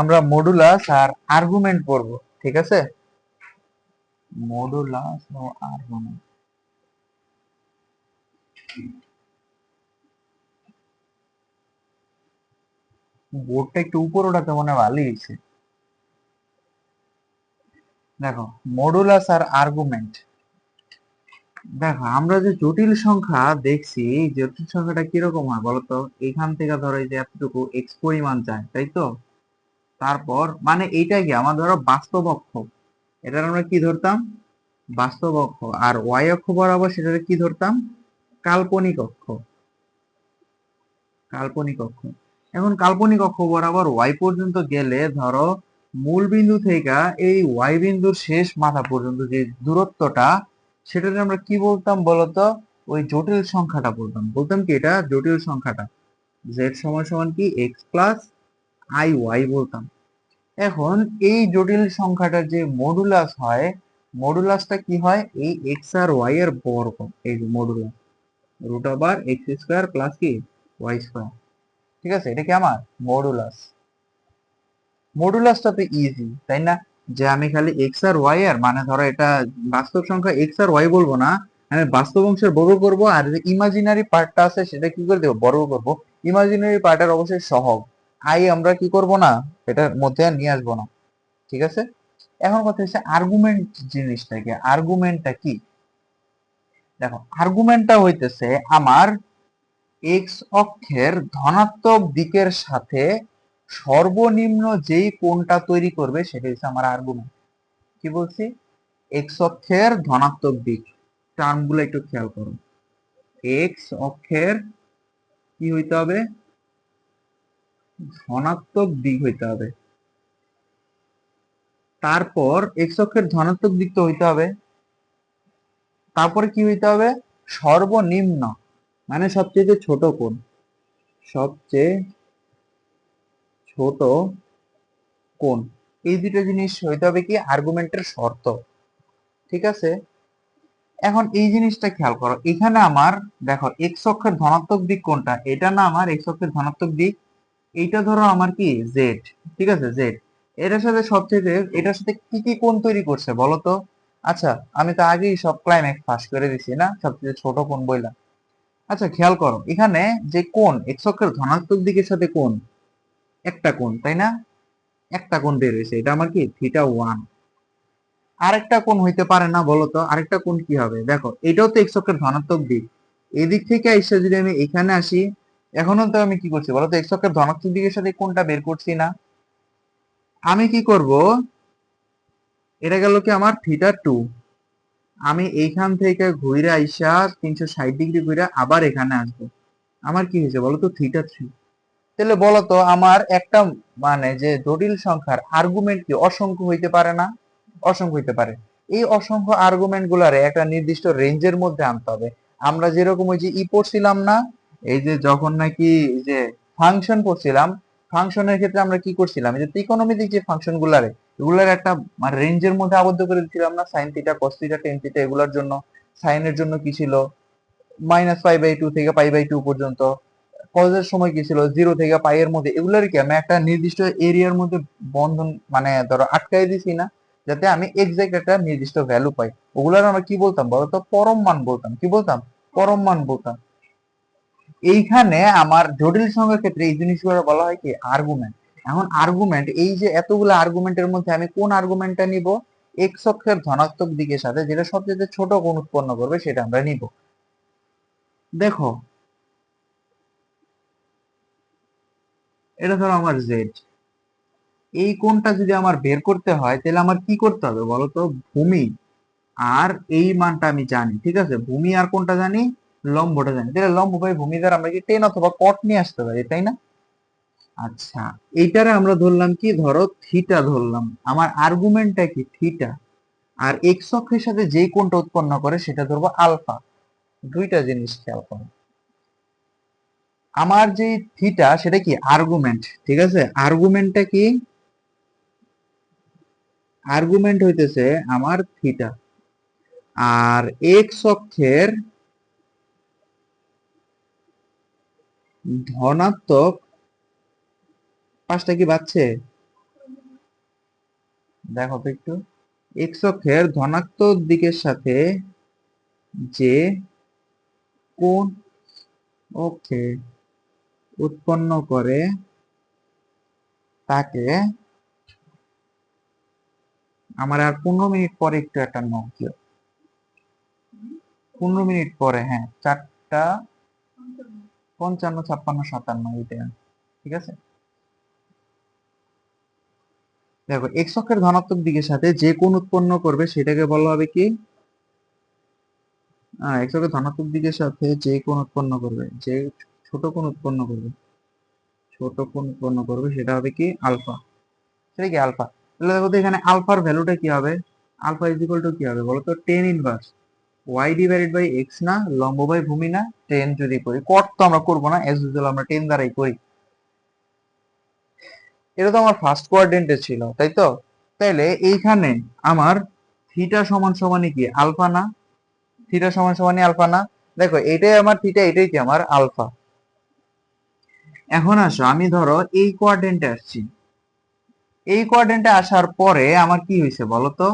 আমরা মডুলাস আর আর্গুমেন্ট পড়ব, ঠিক আছে? মডুলাস ও আর্গুমেন্ট বোর্ডটা একটু উপর ওঠাতে মনে ভালোই হয়েছে। দেখো মডুলাস আর আর্গুমেন্ট দেখো, আমরা যে জটিল সংখ্যা দেখছি জটিল সংখ্যাটা কীরকম হয় বলতো? এখান থেকে ধরো এই যে এতটুকু এক্স পরিমাণ যায় তাই তো? তারপর মানে এইটা কি? আমার ধরো বাস্তব অক্ষ। এটার আমরা কি ধরতাম? বাস্তব অক্ষ। আর ওয়াই অক্ষ বরাবর সেটাকে কি ধরতাম? কাল্পনিক অক্ষ। কাল্পনিক অক্ষ। এখন কাল্পনিক অক্ষ বরাবর ওয়াই পর্যন্ত গেলে, ধরো, মূল বিন্দু থেকে এই ওয়াই বিন্দুর শেষ মাথা পর্যন্ত যে দূরত্বটা, সেটাকে আমরা কি বলতাম বলতো? ওই জটিল সংখ্যাটা বলতাম। বলতাম কি এটা? জটিল সংখ্যাটা। জেড সমান সমান কি? এক্স প্লাস আই ওয়াই বলতাম। এখন এই জটিল সংখ্যাটার যে মডুলাস হয় মডুলাসটা কি হয়? এই এক্স আর ওয়াই এর বর্গ, এই যে modulus root over X square plus কি? ওয়াই স্কোয়ার ঠিক আছে? এটা কি আমার? মডুলাস মডুলাসটা তো ইজি তাই না? যে আমি খালি এক্স আর ওয়াই আর মানে ধরো এটা বাস্তব সংখ্যা এক্স আর ওয়াই বলব না, আমি বাস্তব অংশের বর্গ করব, আর যে ইমাজিনারি পার্টটা আছে, সেটা কি করে দেবো? বর্গ করব। ইমাজিনারি পার্টের অবশ্যই সহগ। আই আমরা কি করব না? এটার মধ্যে নিয়ে আসব না। ঠিক আছে? এখন কথা হচ্ছে আর্গুমেন্ট জিনিসটাকে। আর্গুমেন্টটা কি? দেখো আর্গুমেন্টটা হইতেছে আমার এক্স অক্ষের ধনাত্মক দিকের সাথে সর্বনিম্ন যেই কোণটা তৈরি করবে সেটা হচ্ছে আমার আর্গুমেন্ট কি বলছি? এক্স অক্ষের ধনাত্মক দিক। টার্মগুলো একটু খেয়াল করো। এক্স অক্ষের কি হইতে হবে? ধনাত্মক দিক হইতে হবে। তারপর এক্স অক্ষের ধনাত্মক দিক তো হইতে হবে। তারপরে কি হইতে হবে? সর্বনিম্ন মানে সবচেয়ে ছোট কোণ। সবচেয়ে ছোট কোণ। এই দুটো জিনিস হইতে হবে কি? আর্গুমেন্টের শর্ত। ঠিক আছে? এখন এই জিনিসটা খেয়াল করো। এখানে আমার, দেখো এক্স অক্ষের ধনাত্মক দিক কোনটা? এটা না আমার এক্স অক্ষের ধনাত্মক দিক এইটা ধরো আমার কি? জেড ঠিক আছে? জেড এটার সাথে সবচেয়ে এটার সাথে কি কি কোণ তৈরি করছে বলো তো? আচ্ছা আমি তো আগেই সব ক্লাইম্যাক্স পাস করে দিছি, না? সবচেয়ে ছোট কোণ বইলা। আচ্ছা খেয়াল করো, এখানে যে কোণ এক্স অক্ষের ধনাত্মক দিকের সাথে কোণ, একটা কোণ, তাই না? একটা কোণ বের হয়েছে, এটা আমার কি? থিটা ওয়ান আরেকটা কোণ হইতে পারে না বলো তো? আরেকটা কোণ কি হবে? দেখো, এটাও তো এক্স অক্ষের ধনাত্মক দিক। এদিক থেকে এসে যদি আমি এখানে আসি এখনও তো আমি কি করছি বলতো? এক্স অক্ষের ধনাত্মক দিকের সাথে কোনটা বের করছি না? আমি কি করব? এটা গেল কি আমার থিটা টু আমি এইখান থেকে ঘুরে আইসা তিনশো ষাট ডিগ্রি ঘুরে আবার এখানে আসব। আমার কি হয়েছে বলতো? থিটা থ্রি তাহলে বলতো আমার একটা মানে যে জটিল সংখ্যার আর্গুমেন্ট কি অসংখ্য হইতে পারে না? অসংখ্য হইতে পারে। এই অসংখ্য আর্গুমেন্ট গুলারে একটা নির্দিষ্ট রেঞ্জের মধ্যে আনতে হবে। আমরা যেরকম ওই যে ই পড়ছিলাম না এই যে যখন নাকি যে ফাংশন পড়ছিলাম ফাংশনের ক্ষেত্রে আমরা কি করছিলাম? যে ত্রিকোণমিতিক যে ফাংশন গুলারে, এগুলার একটা মানে রেঞ্জের মধ্যে আবদ্ধ করে দিচ্ছিলাম না? Sine theta cos theta tan theta এগুলোর জন্য। সাইনের জন্য কি ছিল? মাইনাস পাই বাই টু থেকে পাই বাই টু পর্যন্ত। কজের সময় কি ছিল? জিরো থেকে পাই এর মধ্যে। এগুলোর কি আমি একটা নির্দিষ্ট এরিয়ার মধ্যে বন্ধন মানে ধরো আটকাই দিছি না? যাতে আমি এক্সাক্ট একটা নির্দিষ্ট ভ্যালু পাই। ওগুলোর আমরা কি বলতাম বলতো? পরম মান বলতাম। কি বলতাম? পরম মান বলতাম। এইখানে আমার জটিল সংখ্যার ক্ষেত্রে এই জিনিসগুলো বলা হয় কি আর্গুমেন্ট এখন আর্গুমেন্ট এই যে এতগুলো আর্গুমেন্টের মধ্যে আমি কোন আর্গুমেন্টটা নিব? এক্স অক্ষের ধনাত্মক দিকের সাথে যেটা সবচেয়ে ছোট কোণ উৎপন্ন করবে সেটা আমরা নিব। দেখো, এটা ধরো আমার জেড এই কোণটা যদি আমার বের করতে হয়, তাহলে আমার কি করতে হবে বলতো ভূমি। আর এই মানটা আমি জানি, ঠিক আছে? ভূমি আর কোনটা জানি? লম্বটা জানি। তাহলে লম্ব বাই ভূমি দ্বারা আমরা কি টেন অথবা কট নিয়ে আসতে পারি, তাই না? আচ্ছা এইটারে আমরা ধরলাম কি? ধরো থিটা ধরলাম। আমার আর্গুমেন্টটা কি? থিটা আর এক্স অক্ষের সাথে যে কোণটা উৎপন্ন করে সেটা ধরবো আলফা দুইটা জিনিস খেয়াল করো। আমার যে থিটা সেটা কি? আর্গুমেন্ট ঠিক আছে? আর্গুমেন্টটা কি? আর্গুমেন্ট হইতেছে আমার থিটা আর এক্স অক্ষের ধনাত্মক পাঁচটা কি বাচ্ছে দেখো তো একটু। এক্স অক্ষের ধনাত্মক দিকের সাথে যে কোন অক্ষে উৎপন্ন করে, তাকে আমার আর পনেরো মিনিট পরে একটু একটা নক দিও। পনেরো মিনিট পরে হ্যাঁ চারটা পঞ্চান্ন, ছাপ্পান্ন, সাতান্ন এইটা। ঠিক আছে? দেখো এক্স অক্ষের ধনাত্মক দিকের সাথে যে কোন উৎপন্ন করবে সেটাকে বলা হবে কি? ধনাত্মক দিকের সাথে যে কোণ উৎপন্ন করবে, যে ছোট কোন উৎপন্ন করবে, ছোট কোন উৎপন্ন করবে সেটা হবে কি? আলফা। সেটা কি আলফা? তাহলে দেখো এখানে আলফার ভ্যালুটা কি হবে? আলফা ইজ ইকুয়াল টু কি হবে? বলো তো tan inverse Y divided by X না, লম্ব বাই ভূমি না টেন যদি করি কট তো আমরা করব না এস ইউজুয়াল আমরা টেন দ্বারাই করি। এটা তো আমার ফার্স্ট কোয়াড্রেন্টে ছিল, তাই তো? তাইলে এইখানে আমার থিটা সমান সমানই কি আলফা না? থিটা সমান সমানই আলফা না? দেখো এটাই আমার থিটা এটাই কি আমার আলফা এখন আসো, আমি ধরো এই কোয়াড্রেন্টে আসছি। এই কোয়াড্রেন্টে আসার পরে আমার কি হয়েছে বলতো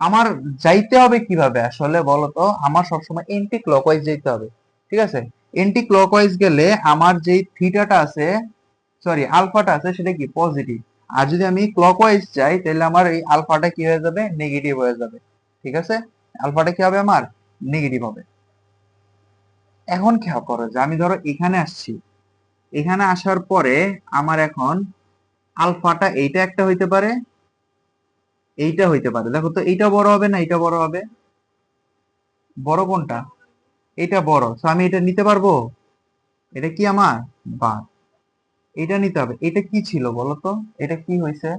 আমার যাইতে হবে কীভাবে আসলে বলতো? আমার সবসময় এন্টি ক্লকওয়াইজ যেতে হবে, ঠিক আছে? এন্টি ক্লকওয়াইজ গেলে আমার যেই থিটাটা আছে সরি আলফাটা আছে সেটা কি? পজিটিভ আর যদি আমি ক্লকওয়াইজ যাই, তাহলে আমার এই আলফাটা কি হয়ে যাবে? নেগেটিভ হয়ে যাবে, ঠিক আছে? আলফাটা কি হবে আমার? নেগেটিভ হবে। এখন খেয়াল করো যে আমি ধরো এখানে আসছি। এখানে আসার পরে আমার এখন আলফাটা এইটা একটা হইতে পারে এইটা হইতে পারে। দেখো তো, এইটা বড় হবে না, এইটা বড় হবে? বড় কোনটা? এটা বড়। তো আমি এটা নিতে পারব? এটা কি আমার? বাদ এটা নিতে হবে। এটা কি ছিল বলো তো? এটা কি হয়েছে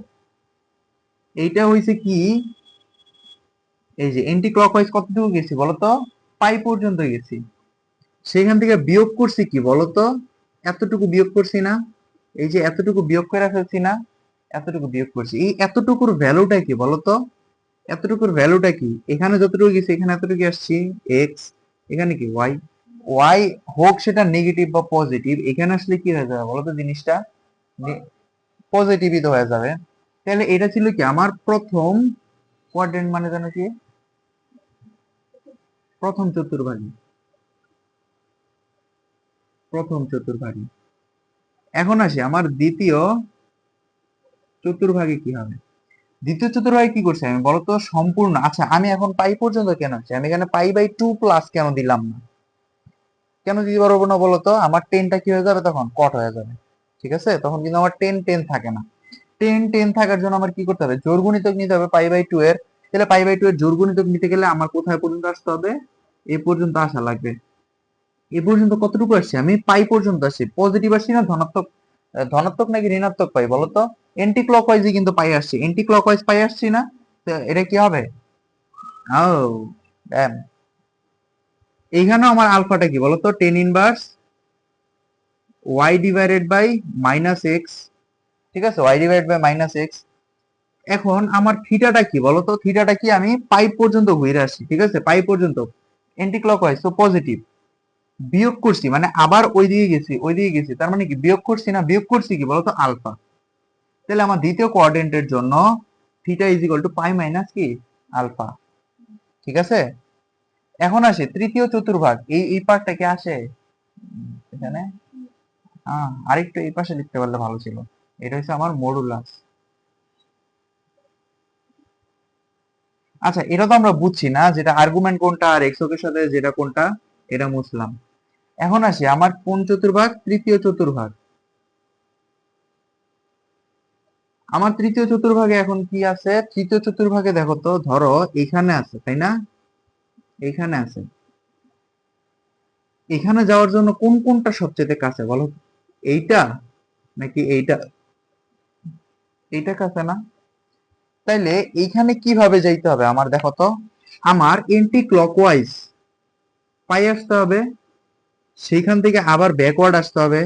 এইটা হয়েছে কি? এই যে এন্টি ক্লকওয়াইজ কতটুকু গেছি বলো তো? পাই পর্যন্ত গেছি। সেখান থেকে বিয়োগ করছি কি বলো তো? এতটুকু বিয়োগ করছি না? এই যে এতটুকু বিয়োগ করে ফেলছি না? এতটুকু বিয়োগ করছি। এই এতটুকুর ভ্যালুটা কি বলতো? এতটুকুর ভ্যালুটা কি? এখানে যতটুকু গেছে, এখানে এতটুকু আসছি। এক্স এখানে কি? ওয়াই ওয়াই হোক সেটা নেগেটিভ বা পজিটিভ এখানে আসলে কি হয়ে যাবে বলতো জিনিসটা? পজিটিভই তো হয়ে যাবে। তাহলে এটা ছিল কি? আমার প্রথম কোয়াড্রেন্ট মানে জানো কি? প্রথম চতুর্ভাগী। প্রথম চতুর্ভাগী। এখন আসি, আমার দ্বিতীয় চতুর্ভাগে কি হবে? দ্বিতীয় চতুর্ভাগে কি করছি? আমি বলতো সম্পূর্ণ আচ্ছা আমি এখন পাই পর্যন্ত কেন আছি আমি এখানে পাই বাই টু প্লাস কেন দিলাম না? কেন দিতে পারব না বলতো? আমার টেনটা কি হয়ে যাবে তখন? কট হয়ে যাবে। ঠিক আছে? তখন কিন্তু আমার টেন টেন থাকে না। টেন টেন থাকার জন্য আমার কি করতে হবে? জোর গুণিতক নিতে হবে পাই বাই টু এর। তাহলে পাই বাই টু এর জোর গুণিতক নিতে গেলে আমার কোথায় পর্যন্ত আসতে হবে? এ পর্যন্ত আসা লাগবে। এ পর্যন্ত কতটুকু আসছি? আমি পাই পর্যন্ত আসছি। পজিটিভ আসছি না, ধনাত্মক ধনাত্মক নাকি ঋণাত্মক পাই বলতো? এন্টি ক্লকওয়াইজই কিন্তু পাই আসছি। এন্টি ক্লকওয়াইজ পাই আসছি না, তো এটা কি হবে? ও ড্যাম এইখানেও আমার আলফাটা কি বলতো? Tan inverse Y divided by minus X ঠিক আছে? Y divided by minus X এখন আমার থিটাটা কি বলতো? থিটাটা কি আমি পাই পর্যন্ত ঘুরে আসছি, ঠিক আছে? পাই পর্যন্ত। এন্টি ক্লকওয়াইজ তো পজিটিভ বিয়োগ করছি মানে আবার ওই দিকে গেছি ওই দিকে গেছি। তার মানে কি? বিয়োগ করছি না? বিয়োগ করছি কি বলতো? আলফা। তাহলে আমার দ্বিতীয় কোঅর্ডিনেটের জন্য theta is equal to pi minus কি? আলফা ঠিক আছে? এখন আসে, তৃতীয় চতুর্ভাগ, এই এই পার্টটা কি আসে? এখানে? হ্যাঁ আরেকটু এই পাশে লিখতে পারলে ভালো ছিল। এটা হচ্ছে আমার মডুলাস আচ্ছা এটা তো আমরা বুঝছি না, যেটা আর্গুমেন্ট কোনটা আর এক্সের সাথে যেটা কোনটা, এটা মুছলাম। এখন আসি, আমার কোন চতুর্ভাগ? তৃতীয় চতুর্ভাগ। আমার তৃতীয় চতুর্ভাগে এখন কি আছে? তৃতীয় চতুর্ভাগে দেখো তো, ধরো এখানে আছে, তাই না? এখানে আছে। এখানে যাওয়ার জন্য কোন কোনটা সবচেয়ে কাছে বলো এইটা নাকি এইটা? এইটা কাছে না? তাইলে এইখানে কীভাবে যাইতে হবে আমার দেখো তো? আমার এন্টি ক্লকওয়াইজ পাই আসতে হবে, সেইখান থেকে আবার ব্যাকওয়ার্ড আসতে হবে।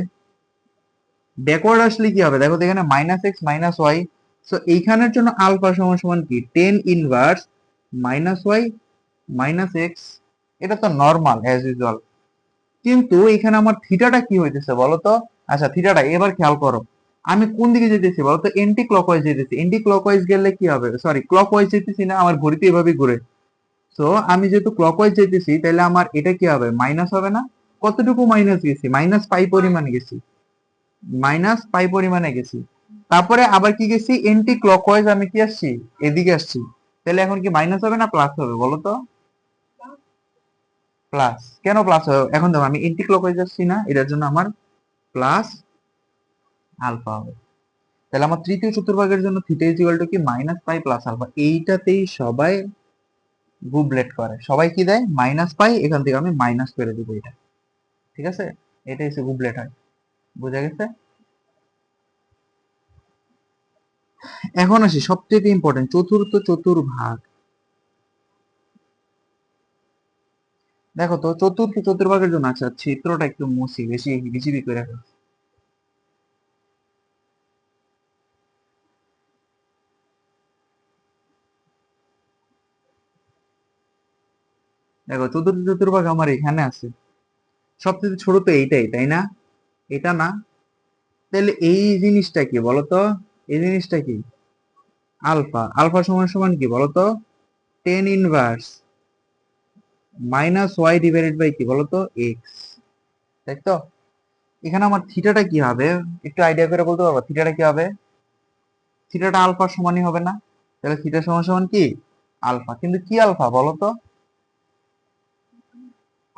ব্যাকওয়ার্ড আসলে কি হবে? দেখো এখানে minus X minus Y so এইখানের জন্য আলফা সমান সমান কি? Tan inverse minus Y minus X এটা তো নর্মাল অ্যাজ ইউজুয়াল কিন্তু এখানে আমার থিটাটা কি হইতেছে বলো তো আচ্ছা থিটাটা এবার খেয়াল করো। আমি কোন দিকে যেতেছি বলতো? এন্টি ক্লকওয়াইজ যেতেছি। এন্টি ক্লকওয়াইজ গেলে কি হবে? সরি ক্লকওয়াইজ যেতেছি না, আমার ঘড়িতে এভাবে ঘুরে। তো আমি যেহেতু ক্লকওয়াইজ যেতেছি তাহলে আমার এটা কি হবে? মাইনাস হবে না? কতটুকু মাইনাস গেছি? মাইনাস পাই পরিমাণ গেছি। মাইনাস পাই পরিমাণে গেছি। তারপরে আবার কি গেছি? এন্টি ক্লকওয়াইজ আমি কি আসছি? এদিকে আসছি। তাহলে এখন কি মাইনাস হবে না প্লাস হবে, বলো তো? প্লাস কেন প্লাস হবে? এখন দেখো, আমি এন্টি ক্লকওয়াইজ আসছি না, এটার জন্য আমার প্লাস আলফা হবে। তাহলে আমার তৃতীয় চতুর্ভাগের জন্য থিটা ইজ ইকুয়াল টু কি? মাইনাস পাই প্লাস আলফা এইটাতেই সবাই গুবলেট করে। সবাই কি দেয়? মাইনাস পাই এখান থেকে আমি মাইনাস করে দিব এটা। ঠিক আছে? এটা এসে গুবলেট হয়। বুঝা গেছে? এখন আসি, সবচেয়ে ইম্পর্টেন্ট চতুর্থ চতুর্ভাগ। দেখো তো, চতুর্থ চতুর্ভাগের জন্য আচ্ছা চিত্রটা একটু মুছি, বেশি বিচিবি করে। দেখো, চতুর্থ চতুর্ভাগ আমার এখানে আছে। সবচেয়ে ছোট তো এইটাই, তাই না? এটা না? তাহলে এই জিনিসটা কি বলতো? এই জিনিসটা কি? আলফা। আলফা সমান সমান কি বলতো? Tan inverse minus Y divided by কি বলতো? এক্স তাই তো? এখানে আমার থিটাটা কি হবে? একটু আইডিয়া করে বলতে পারব? থিটাটা কি হবে? থিটাটা আলফা সমানই হবে না? তাহলে থিটা সমান সমান কি? আলফা। কিন্তু কি আলফা বলতো?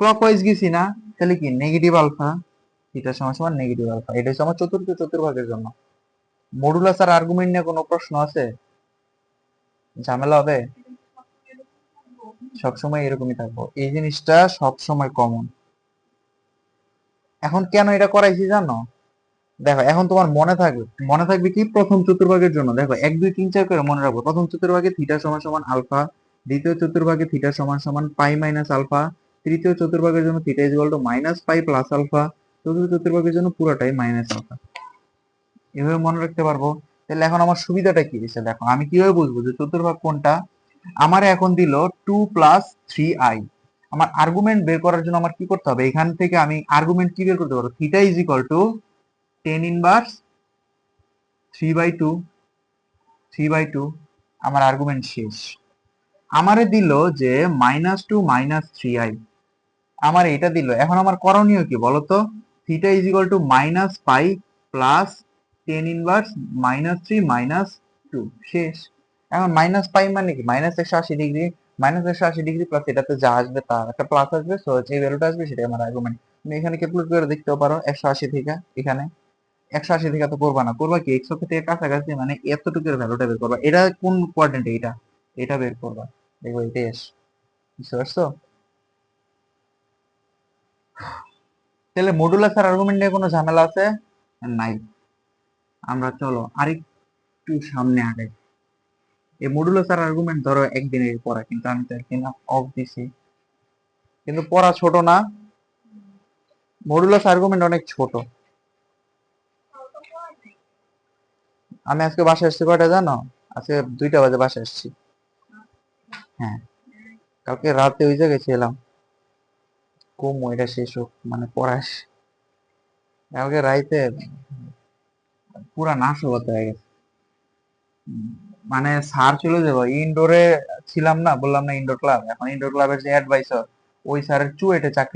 ক্লকওয়াইজ গেছি না? তাহলে কি? Negative alpha. থিটা সমান সমান নেগেটিভ আলফা এটা হচ্ছে আমার চতুর্থ চতুর্ভাগের জন্য। মডুলাস আর আর্গুমেন্ট নিয়ে কোনো প্রশ্ন আছে? ঝামেলা হবে? সবসময় এরকমই থাকব। এই জিনিসটা সবসময় কমন এখন কেন এটা করাইছি জানো? দেখো, এখন তোমার মনে থাকবে মনে থাকবে কি? প্রথম চতুর্ভাগের জন্য। দেখো, এক, দুই, তিন, চার করে মনে রাখব। প্রথম চতুর্ভাগে থিটা সমান সমান আলফা দ্বিতীয় চতুর্ভাগে থিটা সমান সমান পাই মাইনাস আলফা তৃতীয় চতুর্ভাগের জন্য theta is to minus pi plus alpha চতুর্থ চতুর্ভাগের জন্য পুরোটাই মাইনাস আলফা। এভাবে মনে রাখতে পারব? তাহলে এখন আমার সুবিধাটা কি? হয়েছে দেখো, আমি কীভাবে বুঝব যে চতুর্ভাগ কোনটা? আমার এখন দিল টু প্লাস থ্রি আই আমার আর্গুমেন্ট বের করার জন্য আমার কি করতে হবে? এখান থেকে আমি আর্গুমেন্ট কি বের করতে পারব? Theta is equal to tan inverse three by two three by two আমার আর্গুমেন্ট শেষ। আমারে দিল যে minus two minus three I আমার এটা দিল। এখন আমার করণীয় কি বলতো? Theta is equal to minus pi plus tan inverse minus three minus two শেষ। এখন মাইনাস পাই মানে কি? মাইনাস একশো আশি ডিগ্রি মাইনাস একশো আশি ডিগ্রি প্লাস এটাতে যা আসবে তার একটা প্লাস আসবে সো যে ভ্যালুটা আসবে সেটাই আমার আর্গুমেন্ট তুমি এখানে ক্যালকুলেট করে দেখতেও পারো? একশো আশি থেকে এখানে। একশো আশি থেকে তো করবা না। করবা কি? একশো থেকে কাছাকাছি মানে এতটুকুর ভ্যালুটা বের করবা। এটা কোন কোয়াড্রেন্ট এটা? এটা বের করবা। দেখব, এটাই এস বুঝতে পারছ? তাহলে মডুলাস আর আর্গুমেন্ট কোনো ঝামেলা আছে? নাই। আমরা চলো আরেকটু সামনে আগে এই মডুলাস আর আর্গুমেন্ট ধরো একদিনের পড়া, কিন্তু আমি তো একদিন অফ দিছি। কিন্তু পড়া ছোট না। মডুলাস আর্গুমেন্ট অনেক ছোট। আমি আজকে বাসায় এসেছি কয়টা জানো? আজকে দুইটা বাজে বাসায় এসেছি। হ্যাঁ। কালকে রাতে ওই জায়গায় ছিলাম। কম এটা শেষ হোক মানে পড়াস কালকে রাইতে পুরা নাশ হতে হয়ে গেছে। মানে স্যার ছিল যে ইনডোরে ছিলাম না, বললাম না ইনডোর ক্লাব এখন ইনডোর ক্লাবের যে অ্যাডভাইসার ওই স্যারের চুয়েটে চাকরি